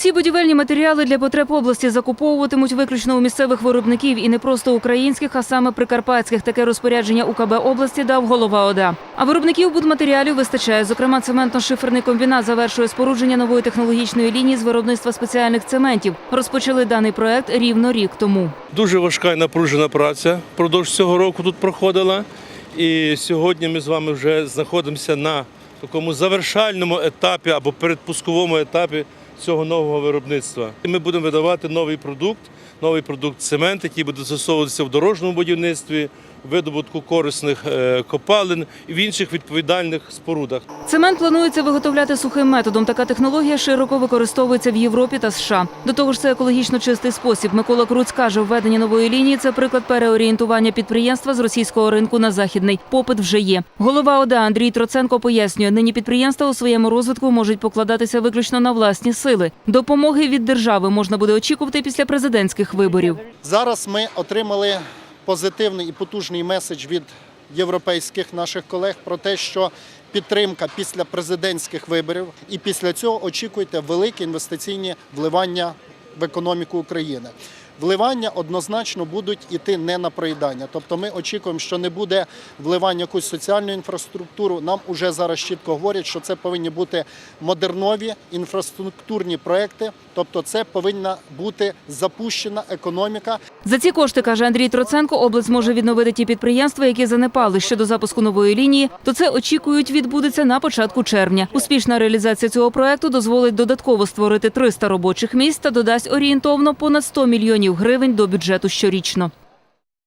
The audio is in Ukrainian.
Всі будівельні матеріали для потреб області закуповуватимуть виключно у місцевих виробників і не просто українських, а саме прикарпатських. Таке розпорядження УКБ області дав голова ОДА. А виробників будматеріалів вистачає. Зокрема, цементно-шиферний комбінат завершує спорудження нової технологічної лінії з виробництва спеціальних цементів. Розпочали даний проект рівно рік тому. Дуже важка і напружена праця впродовж цього року тут проходила. І сьогодні ми з вами вже знаходимося на такому завершальному етапі або передпусковому етапі цього нового виробництва. Ми будемо видавати новий продукт, новий продукт цемент, який буде застосовуватися в дорожньому будівництві, видобутку корисних е, копалин і в інших відповідальних спорудах. Цемент планується виготовляти сухим методом. Така технологія широко використовується в Європі та США. До того ж, це екологічно чистий спосіб. Микола Круц каже, введення нової лінії це приклад переорієнтування підприємства з російського ринку на західний. Попит вже є. Голова ОДА Андрій Троценко пояснює, нині підприємства у своєму розвитку можуть покладатися виключно на власні сили. Допомоги від держави можна буде очікувати після президентських виборів. Зараз ми отримали позитивний і потужний меседж від європейських наших колег про те, що підтримка після президентських виборів, і після цього очікуйте великі інвестиційні вливання в економіку України. Вливання однозначно будуть іти не на проїдання. Тобто ми очікуємо, що не буде вливання якусь соціальну інфраструктуру. Нам уже зараз чітко говорять, що це повинні бути модернові інфраструктурні проекти. Тобто, це повинна бути запущена економіка, За ці кошти, каже Андрій Троценко, область може відновити ті підприємства, які занепали щодо запуску нової лінії. То це очікують відбудеться на початку червня. Успішна реалізація цього проекту дозволить додатково створити 300 робочих місць та додасть орієнтовно понад 100 мільйонів гривень до бюджету щорічно.